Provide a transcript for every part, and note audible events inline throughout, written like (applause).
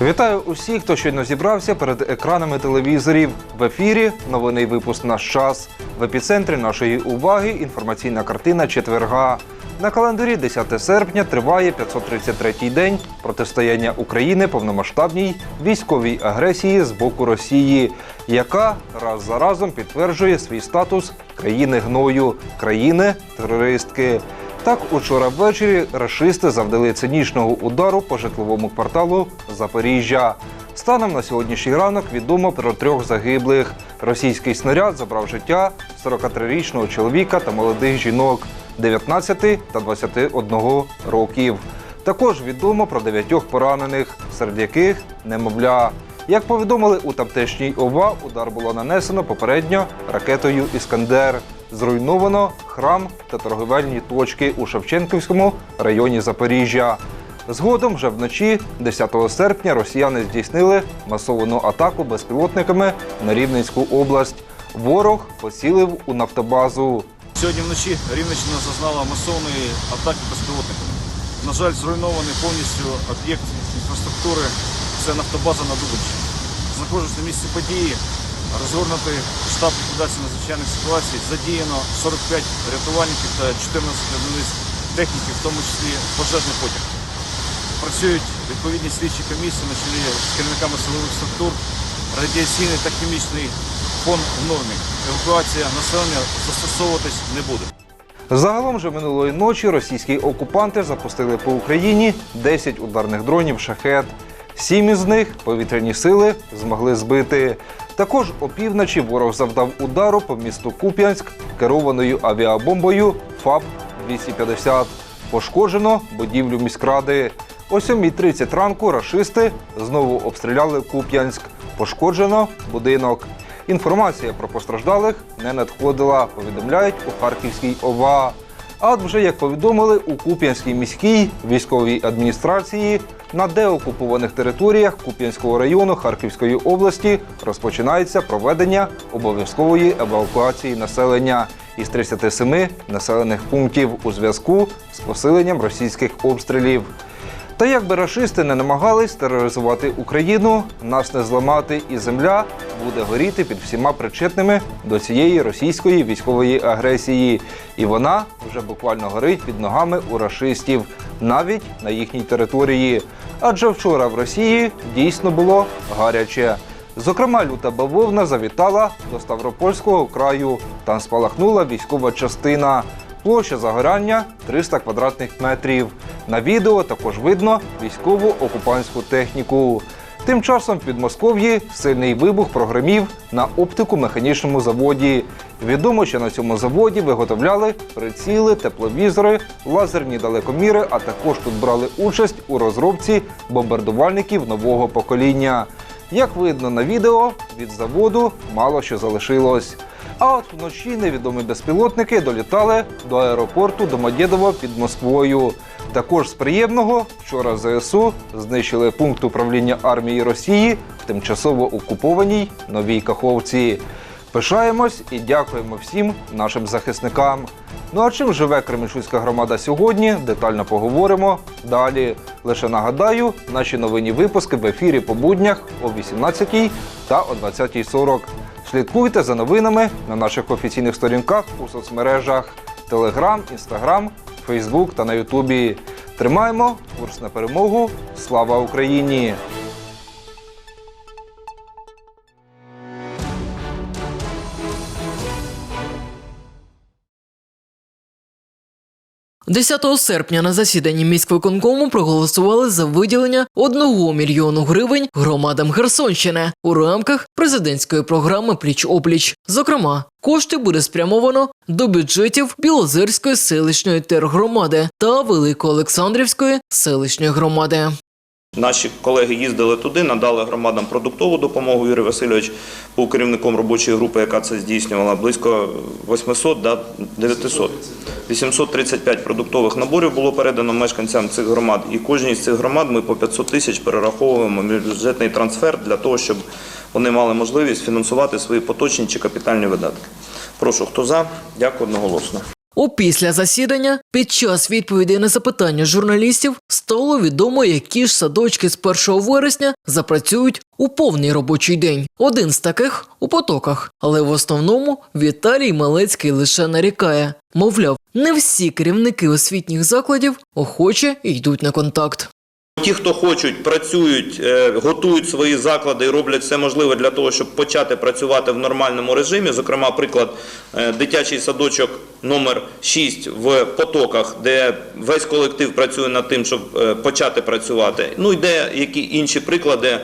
Вітаю усіх, хто щойно зібрався перед екранами телевізорів. В ефірі новинний випуск наш час. В епіцентрі нашої уваги інформаційна картина четверга. На календарі 10 серпня триває 533-й день протистояння України повномасштабній військовій агресії з боку Росії, яка раз за разом підтверджує свій статус країни гною, країни терористки. Так, учора ввечері рашисти завдали цинічного удару по житловому кварталу Запоріжжя. Станом на сьогоднішній ранок відомо про трьох загиблих. Російський снаряд забрав життя 43-річного чоловіка та молодих жінок 19 та 21 років. Також відомо про дев'ятьох поранених, серед яких немовля. Як повідомили у тамтешній ОВА, удар було нанесено попередньо ракетою Іскандер. Зруйновано храм та торговельні точки у Шевченківському районі Запоріжжя. Згодом вже вночі, 10 серпня, росіяни здійснили масовану атаку безпілотниками на Рівненську область. Ворог поцілив у нафтобазу. Сьогодні вночі Рівненщина зазнала масовної атаки безпілотниками. На жаль, зруйнований повністю об'єкт інфраструктури це нафтобаза на Дубинщині. Знаходжусь на місці події, розгорнутий штаб ліквідації надзвичайних ситуацій. Задіяно 45 рятувальників та 14 одиниць техніки, в тому числі пожежний потяг. Працюють відповідні слідчі комісії на чолі з керівниками силових структур, радіаційний та хімічний фон в нормі. Евакуація населення застосовуватись не буде. Загалом же минулої ночі російські окупанти запустили по Україні 10 ударних дронів шахет. Сім із них повітряні сили змогли збити. Також опівночі ворог завдав удару по місту Куп'янськ керованою авіабомбою ФАБ-250. Пошкоджено будівлю міськради. О 7.30 ранку рашисти знову обстріляли Куп'янськ. Пошкоджено будинок. Інформація про постраждалих не надходила, повідомляють у Харківській ОВА. А от вже як повідомили у Куп'янській міській військовій адміністрації на деокупованих територіях Куп'янського району Харківської області розпочинається проведення обов'язкової евакуації населення із 37 населених пунктів у зв'язку з посиленням російських обстрілів. Та як би рашисти не намагались тероризувати Україну, нас не зламати, і земля буде горіти під всіма причетними до цієї російської військової агресії. І вона вже буквально горить під ногами у рашистів, навіть на їхній території. Адже вчора в Росії дійсно було гаряче. Зокрема, люта бавовна завітала до Ставропольського краю. Там спалахнула військова частина. Площа загорання 300 квадратних метрів. На відео також видно військову окупантську техніку. Тим часом в Підмосков'ї сильний вибух прогремів на оптику-механічному заводі. Відомо, що на цьому заводі виготовляли приціли, тепловізори, лазерні далекоміри, а також тут брали участь у розробці бомбардувальників нового покоління. Як видно на відео, від заводу мало що залишилось. А от вночі невідомі безпілотники долітали до аеропорту Домодєдово під Москвою. Також з приємного вчора ЗСУ знищили пункт управління армії Росії в тимчасово окупованій Новій Каховці. Пишаємось і дякуємо всім нашим захисникам. Ну а чим живе Кременчуцька громада сьогодні? Детально поговоримо далі. Лише нагадаю, наші новинні випуски в ефірі по буднях о 18 та о 20.40. Слідкуйте за новинами на наших офіційних сторінках у соцмережах Телеграм, Інстаграм, Фейсбук та на Ютубі. Тримаємо курс на перемогу. Слава Україні! 10 серпня на засіданні міськвиконкому проголосували за виділення 1 мільйону гривень громадам Херсонщини у рамках президентської програми Пліч опліч. Зокрема, кошти буде спрямовано до бюджетів Білозерської селищної тергромади та Великоолександрівської селищної громади. Наші колеги їздили туди, надали громадам продуктову допомогу. Юрій Васильович був керівником робочої групи, яка це здійснювала, близько 800 да, 900. 835 продуктових наборів було передано мешканцям цих громад. І кожній з цих громад ми по 500 тисяч перераховуємо бюджетний трансфер для того, щоб вони мали можливість фінансувати свої поточні чи капітальні видатки. Прошу, хто за? Дякую одноголосно. Опісля засідання, під час відповідей на запитання журналістів, стало відомо, які ж садочки з 1 вересня запрацюють у повний робочий день. Один з таких у потоках, але в основному Віталій Малецький лише нарікає. Мовляв, не всі керівники освітніх закладів охоче йдуть на контакт. Ті, хто хочуть, працюють, е, готують свої заклади і роблять все можливе для того, щоб почати працювати в нормальному режимі. Зокрема, приклад е, дитячий садочок номер 6 в потоках, де весь колектив працює над тим, щоб е, почати працювати. Ну і деякі інші приклади.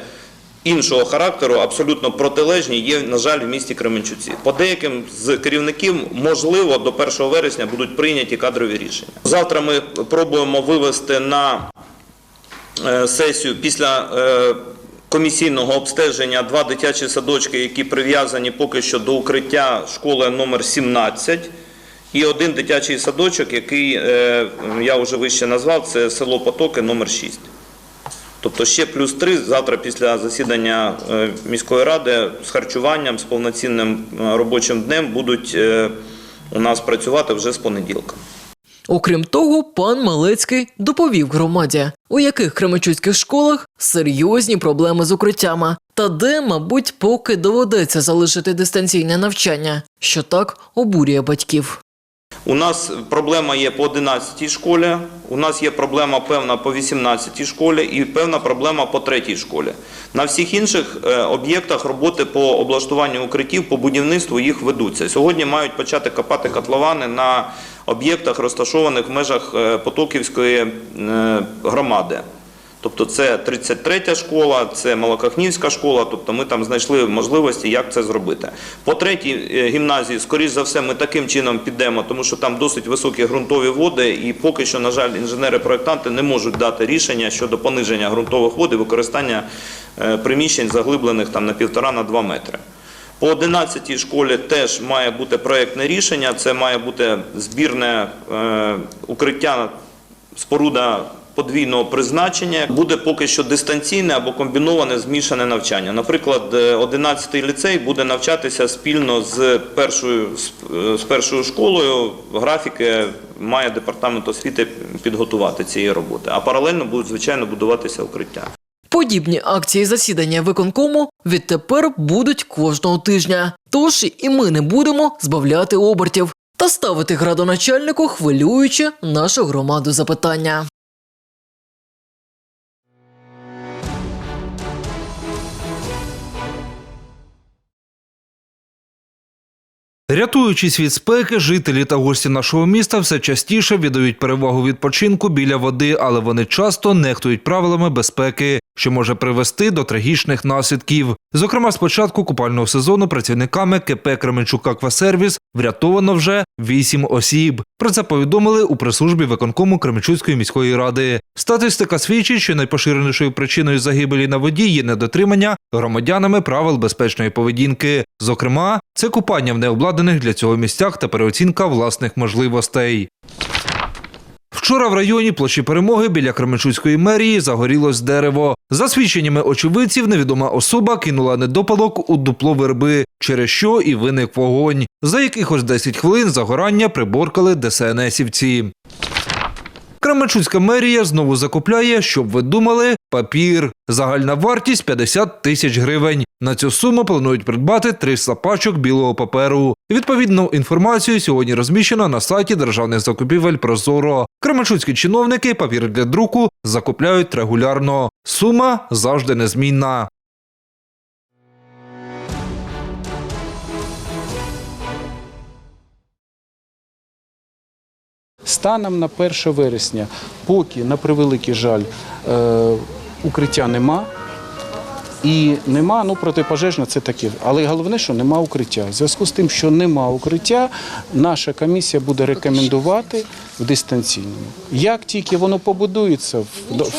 Іншого характеру, абсолютно протилежні, є, на жаль, в місті Кременчуці. По деяким з керівників, можливо, до 1 вересня будуть прийняті кадрові рішення. Завтра ми пробуємо вивести на сесію після е, комісійного обстеження два дитячі садочки, які прив'язані поки що до укриття школи номер 17. І один дитячий садочок, який е, я вже вище назвав, це село Потоки номер 6. Тобто ще плюс три завтра після засідання е, міської ради з харчуванням, з повноцінним е, робочим днем будуть е, у нас працювати вже з понеділка. Окрім того, пан Малецький доповів громаді, у яких кременчуцьких школах серйозні проблеми з укриттями, та де, мабуть, поки доведеться залишити дистанційне навчання, що так обурює батьків. У нас проблема є по 11 школі, у нас є проблема певна по 18 школі і певна проблема по 3 школі. На всіх інших е, об'єктах роботи по облаштуванню укриттів, по будівництву їх ведуться. Сьогодні мають почати копати котловани на об'єктах, розташованих в межах е, Потоківської е, громади. Тобто це 33 школа, це Малокахнівська школа, тобто ми там знайшли можливості, як це зробити. По третій е, гімназії, скоріш за все, ми таким чином підемо, тому що там досить високі ґрунтові води, і поки що, на жаль, інженери-проєктанти не можуть дати рішення щодо пониження ґрунтових вод і використання приміщень заглиблених там на півтора-два метри. По 11 школі теж має бути проєктне рішення, це має бути збірне е, укриття споруда подвійного призначення буде поки що дистанційне або комбіноване змішане навчання. Наприклад, е, 11-й ліцей буде навчатися спільно з першою, е, з першою школою. Графіки має департамент освіти підготувати цієї роботи. А паралельно будуть, звичайно, будуватися укриття. Подібні акції засідання виконкому відтепер будуть кожного тижня. Тож і ми не будемо збавляти обертів та ставити градоначальнику хвилюючи нашу громаду запитання. Рятуючись від спеки, жителі та гості нашого міста все частіше віддають перевагу відпочинку біля води, але вони часто нехтують правилами безпеки, що може привести до трагічних наслідків. Зокрема, з початку купального сезону працівниками КП Кременчук Аквасервіс врятовано вже вісім осіб. Про це повідомили у прес-службі виконкому Кременчуцької міської ради. Статистика свідчить, що найпоширенішою причиною загибелі на воді є недотримання громадянами правил безпечної поведінки. Зокрема, це купання в необладнаних для цього місцях та переоцінка власних можливостей. Вчора в районі площі перемоги біля Кременчуцької мерії загорілось дерево. За свідченнями очевидців, невідома особа кинула недопалок у дупло верби, через що і виник вогонь. За якихось 10 хвилин загорання приборкали ДСНСівці. Кременчуцька мерія знову закупляє, щоб ви думали, папір. Загальна вартість 50 тисяч гривень. На цю суму планують придбати 300 пачок білого паперу. Відповідну інформацію сьогодні розміщено на сайті державних закупівель Прозоро. Кременчуцькі чиновники папір для друку закупляють регулярно. Сума завжди незмінна. Станом на 1 вересня, поки на превеликий жаль, е, укриття нема. І нема, ну протипожежне це таке. Але головне, що нема укриття. В зв'язку з тим, що нема укриття, наша комісія буде рекомендувати в дистанційному. Як тільки воно побудується в-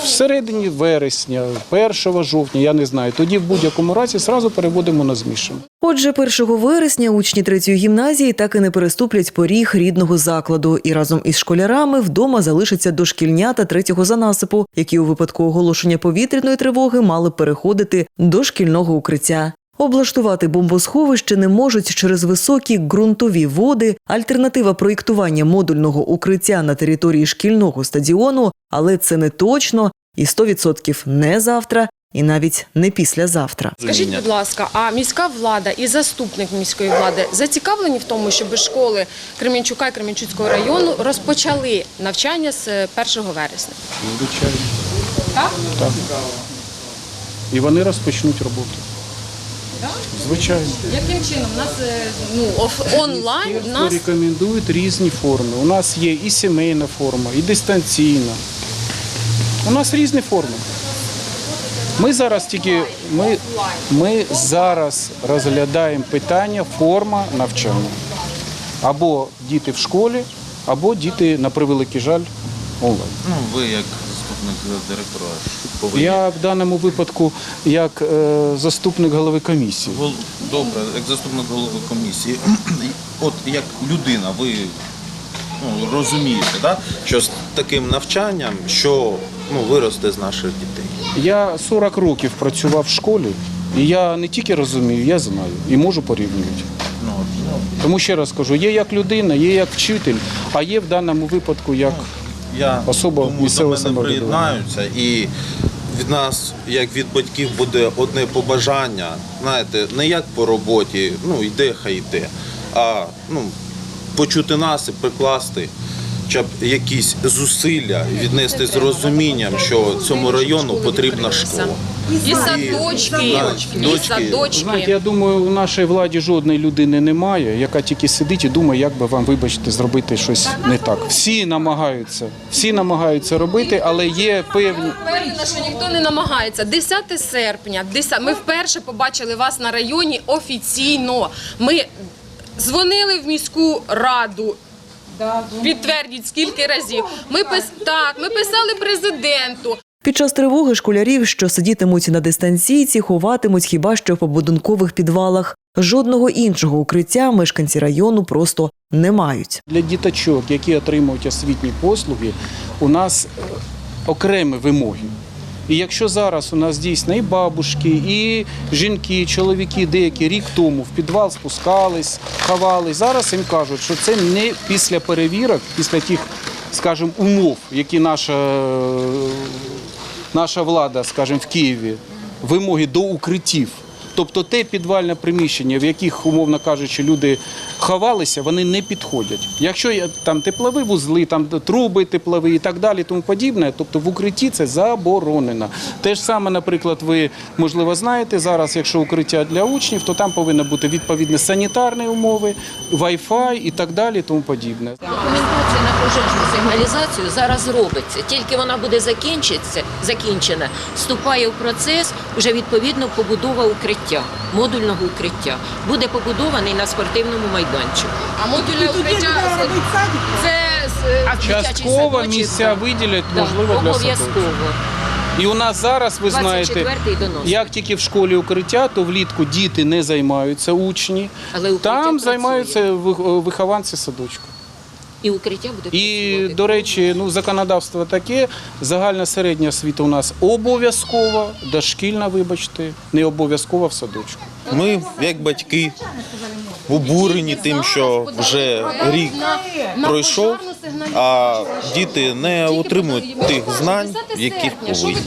всередині вересня, 1 жовтня, я не знаю, тоді в будь-якому разі зразу переводимо на змішане. Отже, 1 вересня учні третьої гімназії так і не переступлять поріг рідного закладу. І разом із школярами вдома залишаться дошкільнята третього занасипу, які у випадку оголошення повітряної тривоги мали переходити до шкільного укриття. Облаштувати бомбосховище не можуть через високі ґрунтові води, альтернатива проєктування модульного укриття на території шкільного стадіону, але це не точно і 100% не завтра, і навіть не післязавтра. Скажіть, будь ласка, а міська влада і заступник міської влади зацікавлені в тому, щоб школи Кременчука і Кременчуцького району розпочали навчання з е, 1 вересня? Звичайно. Так? Так. І вони розпочнуть роботу. Звичайно. Яким чином? У нас е, ну, онлайн у нас рекомендують різні форми. У нас є і сімейна форма, і дистанційна. У нас різні форми. Ми зараз тільки ми, ми зараз розглядаємо питання форма навчання. Або діти в школі, або діти, на превеликий жаль, онлайн. Ну, ви як заступник директора повинні. Я в даному випадку як е, заступник голови комісії. Гол- Добре, як заступник голови комісії. (clears throat) От як людина, ви ну, розумієте, да? що з таким навчанням, що ну, виросте з наших дітей. Я 40 років працював в школі, і я не тільки розумію, я знаю і можу порівнювати. Ну, Тому ще раз кажу, є як людина, є як вчитель, а є в даному випадку як я Особа місцевого самоврядування. і від нас, як від батьків, буде одне побажання. Знаєте, не як по роботі, ну йде, хай йде, а ну, почути нас і прикласти. Щоб якісь зусилля віднести з розумінням, що цьому району потрібна школа. і садочки, і дочки. Знаєте, я думаю, у нашій владі жодної людини немає, яка тільки сидить і думає, як би вам, вибачте, зробити щось не так. Всі намагаються, всі намагаються робити, але є певні. Впевнена, що ніхто не намагається. 10 серпня, 10, ми вперше побачили вас на районі офіційно. Ми дзвонили в міську раду. Підтвердіть скільки разів. Ми пис... так, ми писали президенту. Під час тривоги школярів, що сидітимуть на дистанційці, ховатимуть хіба що в побудинкових підвалах. Жодного іншого укриття мешканці району просто не мають. Для діточок, які отримують освітні послуги, у нас е, окремі вимоги. І якщо зараз у нас дійсно і бабушки, і жінки, і чоловіки деякі рік тому в підвал спускались, ховались, зараз їм кажуть, що це не після перевірок, після тих, скажімо, умов, які наша, наша влада, скажімо, в Києві, вимоги до укриттів. Тобто те підвальне приміщення, в яких, умовно кажучи, люди ховалися, вони не підходять. Якщо там теплові вузли, там труби теплові і так далі, тому подібне, тобто в укритті це заборонено. Те ж саме, наприклад, ви можливо знаєте зараз, якщо укриття для учнів, то там повинні бути відповідні санітарні умови, Wi-Fi і так далі, тому подібне. Документація на пожежну сигналізацію зараз робиться. Тільки вона буде закінчиться, закінчена, вступає в процес вже відповідно побудова укриття, модульного укриття. Буде побудований на спортивному майданчику. А модульне укриття це А Частково місця виділять, можливо, для садочку. обов'язково. І у нас зараз, ви знаєте, як тільки в школі укриття, то влітку діти не займаються учні. Але Там працює. займаються ви- вихованці садочку. І укриття буде І, працювати. до речі, ну законодавство таке. Загальна середня освіта у нас обов'язкова, дошкільна, вибачте, не обов'язкова в садочку. Ми, як батьки, обурені тим, що вже рік пройшов, а діти не отримують тих знань, яких повинні.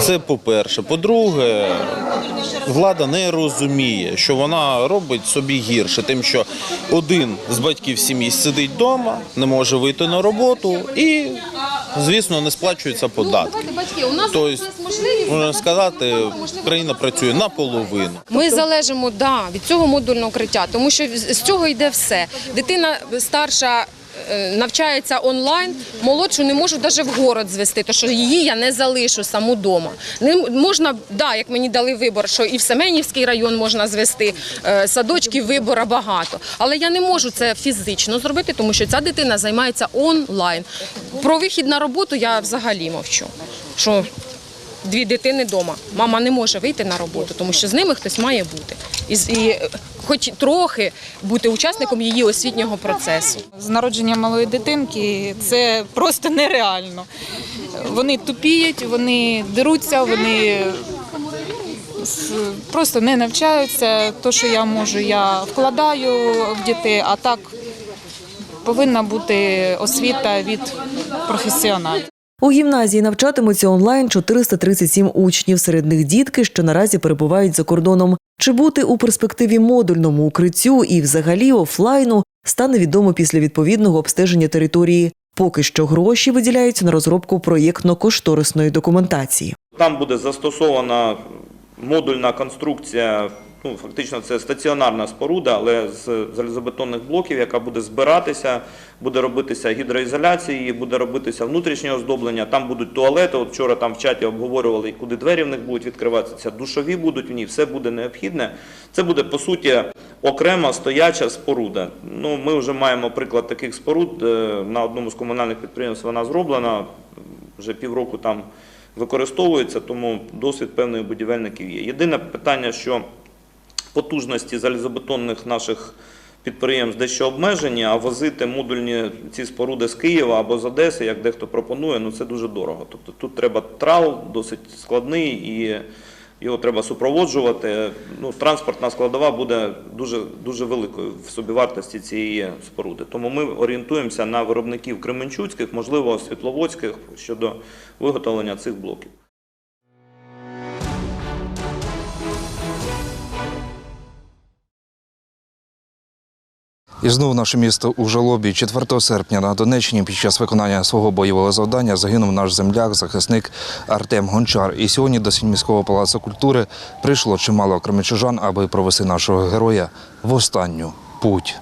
Це по-перше. По-друге, влада не розуміє, що вона робить собі гірше, тим, що один з батьків сім'ї сидить вдома, не може вийти на роботу і, звісно, не сплачуються податки. батьки. У нас Тобто, можливість можна сказати, країна працює наполовину. Ми залежимо да, від цього модульного укриття, тому що з цього йде все. Дитина старша навчається онлайн, молодшу не можу навіть в город звести, тому що її я не залишу саму вдома. Не можна, да, як мені дали вибор, що і в Семенівський район можна звести, е, садочків вибора багато. Але я не можу це фізично зробити, тому що ця дитина займається онлайн. Про вихід на роботу я взагалі мовчу. Що дві дитини вдома. Мама не може вийти на роботу, тому що з ними хтось має бути. І е, хоч трохи бути учасником її освітнього процесу. З народження малої дитинки це просто нереально. Вони тупіють, вони деруться, вони просто не навчаються. То, що я можу, я вкладаю в дітей, а так повинна бути освіта від професіоналів. У гімназії навчатимуться онлайн 437 учнів. Серед них дітки, що наразі перебувають за кордоном. Чи бути у перспективі модульному укриттю і взагалі офлайну стане відомо після відповідного обстеження території. Поки що гроші виділяються на розробку проєктно-кошторисної документації. Там буде застосована модульна конструкція. Ну, фактично, це стаціонарна споруда, але з залізобетонних блоків, яка буде збиратися, буде робитися гідроізоляція, буде робитися внутрішнє оздоблення. Там будуть туалети. От вчора там в чаті обговорювали, куди двері в них будуть відкриватися. Душові будуть в ній, все буде необхідне. Це буде по суті окрема стояча споруда. Ну, ми вже маємо приклад таких споруд. Е, На одному з комунальних підприємств вона зроблена вже півроку там використовується, тому досвід певних будівельників є. Єдине питання, що потужності залізобетонних наших підприємств дещо обмежені, а возити модульні ці споруди з Києва або з Одеси, як дехто пропонує, ну це дуже дорого. Тобто тут треба трал досить складний і його треба супроводжувати. Ну, транспортна складова буде дуже, дуже великою в собівартості цієї споруди. Тому ми орієнтуємося на виробників кременчуцьких, можливо, світловодських щодо виготовлення цих блоків. І знову наше місто у жалобі 4 серпня на Донеччині під час виконання свого бойового завдання загинув наш земляк, захисник Артем Гончар. І сьогодні до сільміського палацу культури прийшло чимало кремечужан, аби провести нашого героя в останню путь.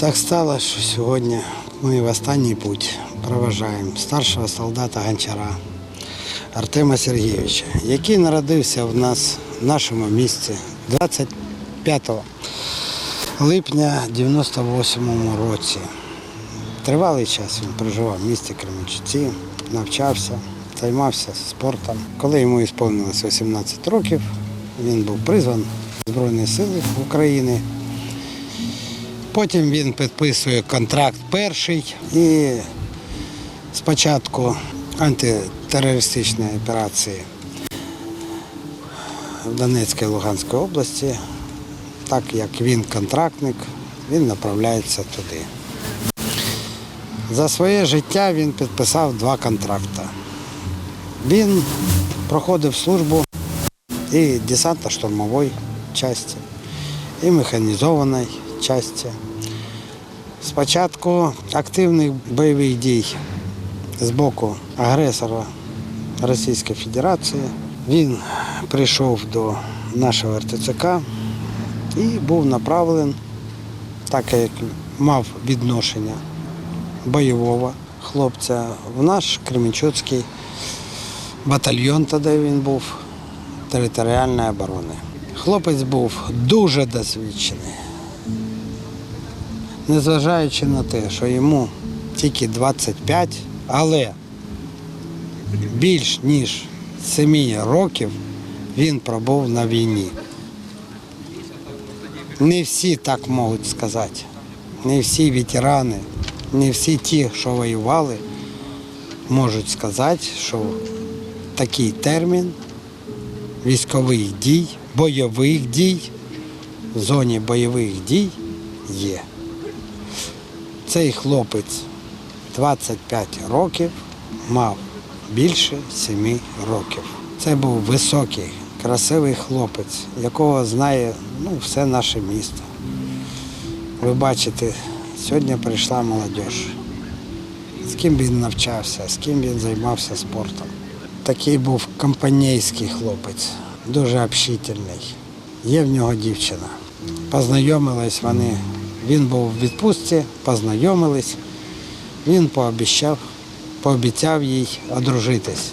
Так сталося, що сьогодні ми в останній путь проважаємо старшого солдата Гончара Артема Сергійовича, який народився в нас в нашому місті 25 липня 98 році. Тривалий час він проживав в місті Кременчуці, навчався, займався спортом. Коли йому сповнилось 18 років, він був призван Збройні Сили України. Потім він підписує контракт перший і спочатку антитерористичної операції в Донецькій і Луганській області, так як він контрактник, він направляється туди. За своє життя він підписав два контракти. Він проходив службу і десантно-штурмової частини, і механізованої частини. Спочатку активних бойових дій з боку агресора Російської Федерації. Він прийшов до нашого РТЦК і був направлений, так як мав відношення бойового хлопця в наш Кременчуцький батальйон, тоді він був територіальної оборони. Хлопець був дуже досвідчений незважаючи на те, що йому тільки 25, але більш ніж 7 років він пробув на війні. Не всі так можуть сказати. Не всі ветерани, не всі ті, що воювали, можуть сказати, що такий термін військових дій, бойових дій, в зоні бойових дій є. Цей хлопець 25 років мав більше 7 років. Це був високий, красивий хлопець, якого знає ну, все наше місто. Ви бачите, сьогодні прийшла молодь. З ким він навчався, з ким він займався спортом. Такий був компанійський хлопець, дуже общительний. Є в нього дівчина. Познайомились вони він був в відпустці, познайомились. Він пообіцяв, пообіцяв їй одружитись.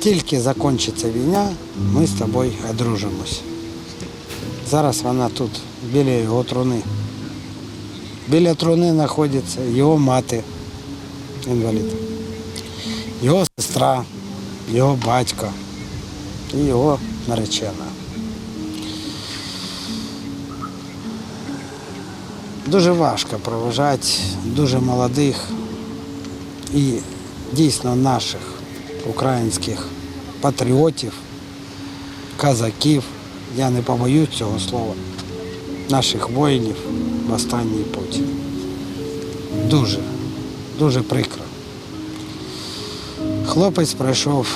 Тільки закінчиться війна, ми з тобою одружимось. Зараз вона тут, біля його труни. Біля труни знаходиться його мати, інвалід, його сестра, його батько. і його наречена. Дуже важко проважати дуже молодих і дійсно наших українських патріотів, казаків, я не побоюсь цього слова, наших воїнів в останній путь. Дуже, дуже прикро. Хлопець пройшов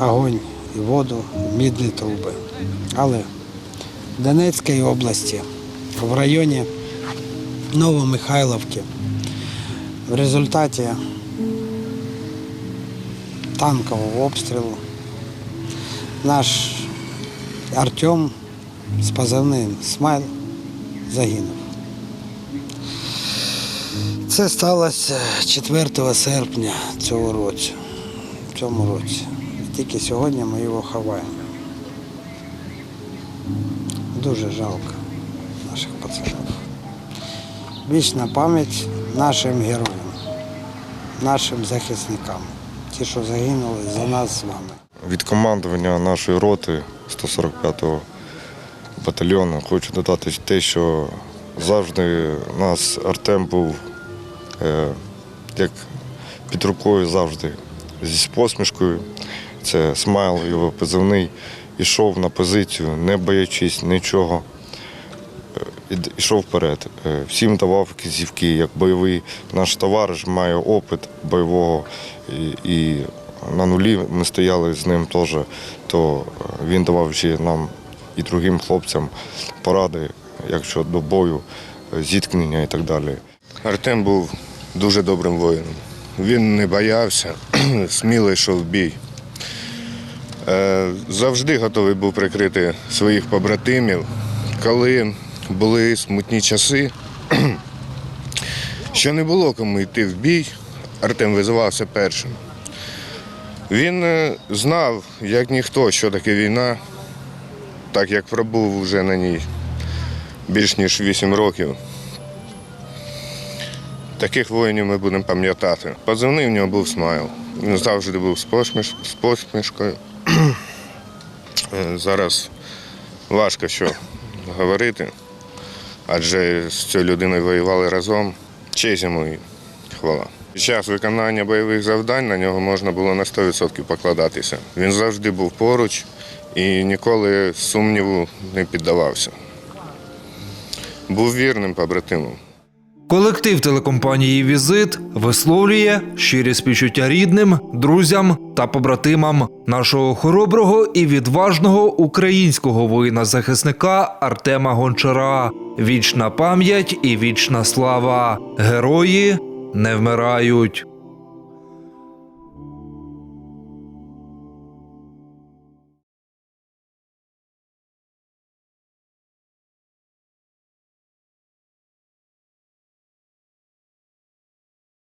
огонь і воду, мідні труби. Але в Донецькій області, в районі Новомихайловки, в результаті танкового обстрілу наш Артем з позивним Смайл загинув. Це сталося 4 серпня цього року. Цьому році. І тільки сьогодні ми його ховаємо. Дуже жалко наших пацанів. Вічна пам'ять нашим героям, нашим захисникам, ті, що загинули за нас з вами. Від командування нашої роти 145-го батальйону хочу додати те, що завжди у нас Артем був е, як під рукою завжди зі посмішкою. Це смайл, його позивний. Ішов на позицію, не боячись нічого. Ід- вперед. Е, Всім давав кізівки, як бойовий наш товариш має опит бойового і, і на нулі ми стояли з ним теж, то е, він давав ще нам і другим хлопцям поради, якщо до бою, е, зіткнення і так далі. Артем був дуже добрим воїном. Він не боявся, (clears throat) сміло йшов в бій. Завжди готовий був прикрити своїх побратимів. Коли були смутні часи, (clears throat) що не було кому йти в бій, Артем визивався першим. Він е, знав, як ніхто, що таке війна, так як пробув вже на ній більш ніж 8 років. Таких воїнів ми будемо пам'ятати. Позивний в нього був смайл. Він завжди був з, посмішкою. (clears throat) Е, Зараз важко що говорити, адже з цією людиною воювали разом. Честь йому і хвала. Під час виконання бойових завдань на нього можна було на 100% покладатися. Він завжди був поруч і ніколи сумніву не піддавався. Був вірним побратимом. Колектив телекомпанії Візит висловлює щирі співчуття рідним, друзям та побратимам нашого хороброго і відважного українського воїна-захисника Артема Гончара. Вічна пам'ять і вічна слава. Герої не вмирають.